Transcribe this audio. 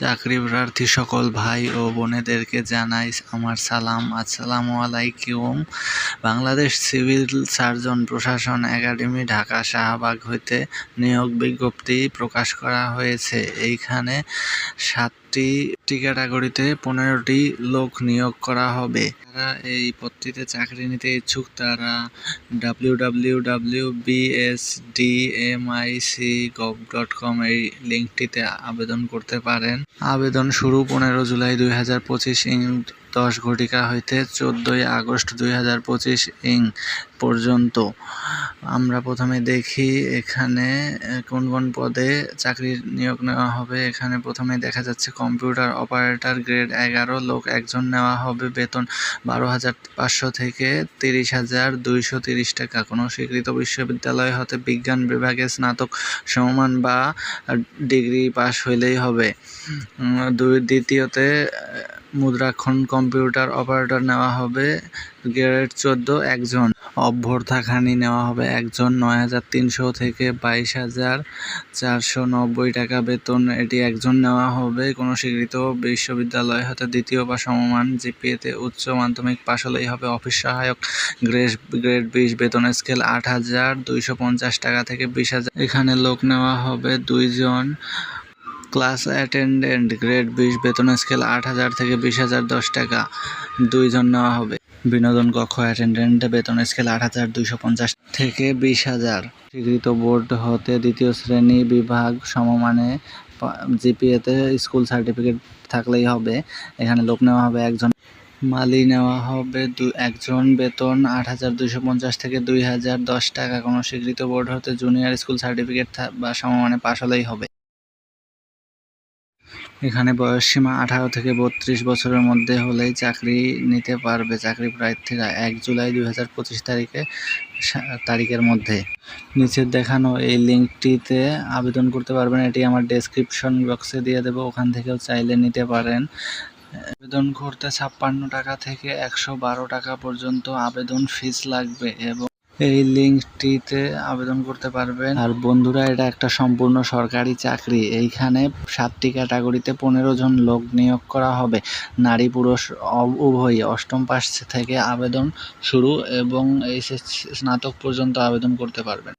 চাকরি প্রার্থী সকল ভাই ও বোনেদেরকে জানাই আমার সালাম। আসসালামু আলাইকুম। বাংলাদেশ সিভিল সার্জন প্রশাসন একাডেমি ঢাকা শাহবাগ হইতে নিয়োগ বিজ্ঞপ্তি প্রকাশ করা হয়েছে। এইখানে সাতটি ক্যাটাগরিতে পনেরোটি লোক নিয়োগ করা হবে। তারা এই পদটিতে চাকরি নিতে ইচ্ছুক তারা W W W gov dot com এই লিঙ্কটিতে আবেদন করতে পারেন। আবেদন শুরু পনেরো জুলাই দুই হাজার পঁচিশ দশ ঘটিকা হইতে চোদ্দোই আগস্ট দুই হাজার পঁচিশ ইং পর্যন্ত। আমরা প্রথমে দেখি এখানে কোন কোন পদে চাকরির নিয়োগ নেওয়া হবে। এখানে প্রথমে দেখা যাচ্ছে কম্পিউটার অপারেটর গ্রেড এগারো, লোক একজন নেওয়া হবে। বেতন বারো হাজার পাঁচশো থেকে তিরিশ হাজার দুইশো তিরিশ টাকা। কোনো স্বীকৃত বিশ্ববিদ্যালয় হতে বিজ্ঞান বিভাগে স্নাতক, সমমান বা ডিগ্রি পাস হইলেই হবে। দুই, দ্বিতীয়তে মুদ্রাক্ষণ কম্পিউটার অপারেটর নেওয়া হবে গ্রেড চোদ্দ, একজন। অভ্যর্থাখানি নেওয়া হবে একজন, নয় হাজার তিনশো থেকে বাইশ হাজার চারশো নব্বই টাকা বেতন। এটি একজন নেওয়া হবে। কোনো স্বীকৃত বিশ্ববিদ্যালয় হতে দ্বিতীয় বা সমমান জিপিএতে উচ্চ মাধ্যমিক পাশ হলেই হবে অফিস সহায়ক। গ্রেড গ্রেড বিশ বেতন স্কেল আট হাজার দুইশো পঞ্চাশ টাকা থেকে বিশ হাজার। এখানে লোক নেওয়া হবে দুইজন। ক্লাস অ্যাটেন্ডেন্ট, গ্রেড বিশ, বেতন স্কেল আট হাজার থেকে বিশ হাজার দশ টাকা। দুইজন নেওয়া হবে। বিনোদন কক্ষ অ্যাটেন্ডেন্ট বেতন স্কেল আট হাজার দুইশো পঞ্চাশ থেকে বিশ হাজার। স্বীকৃত বোর্ড হতে দ্বিতীয় শ্রেণি বিভাগ সমমানে জিপিএতে স্কুল সার্টিফিকেট থাকলেই হবে। এখানে লোক নেওয়া হবে একজন। মালি নেওয়া হবে দু, একজন। বেতন আট হাজার দুশো পঞ্চাশ থেকে দুই হাজার দশ টাকা। কোনো স্বীকৃত বোর্ড হতে জুনিয়র স্কুল সার্টিফিকেট বা সমমানে পাশ হলেই হবে। এখানে বয়সসীমা আঠারো থেকে বত্রিশ বছরের মধ্যে হলেই চাকরি নিতে পারবে। চাকরি প্রার্থীরা এক জুলাই দুই হাজার পঁচিশ তারিখে তারিখের মধ্যে। নিচের দেখানো এই লিঙ্কটিতে আবেদন করতে পারবেন। এটি আমার ডেসক্রিপশন বক্সে দিয়ে দেবো। ওখান থেকেও চাইলে নিতে পারেন। আবেদন করতে ছাপ্পান্ন টাকা থেকে একশো বারো টাকা পর্যন্ত আবেদন ফিস লাগবে এবং এই লিঙ্কটিতে আবেদন করতে পারবেন। আর বন্ধুরা, এটা একটা সম্পূর্ণ সরকারি চাকরি। এইখানে সাতটি ক্যাটাগরিতে পনেরো জন লোক নিয়োগ করা হবে। নারী, পুরুষ উভয়ই অষ্টম পাশ থেকে আবেদন শুরু এবং এই স্নাতক পর্যন্ত আবেদন করতে পারবেন।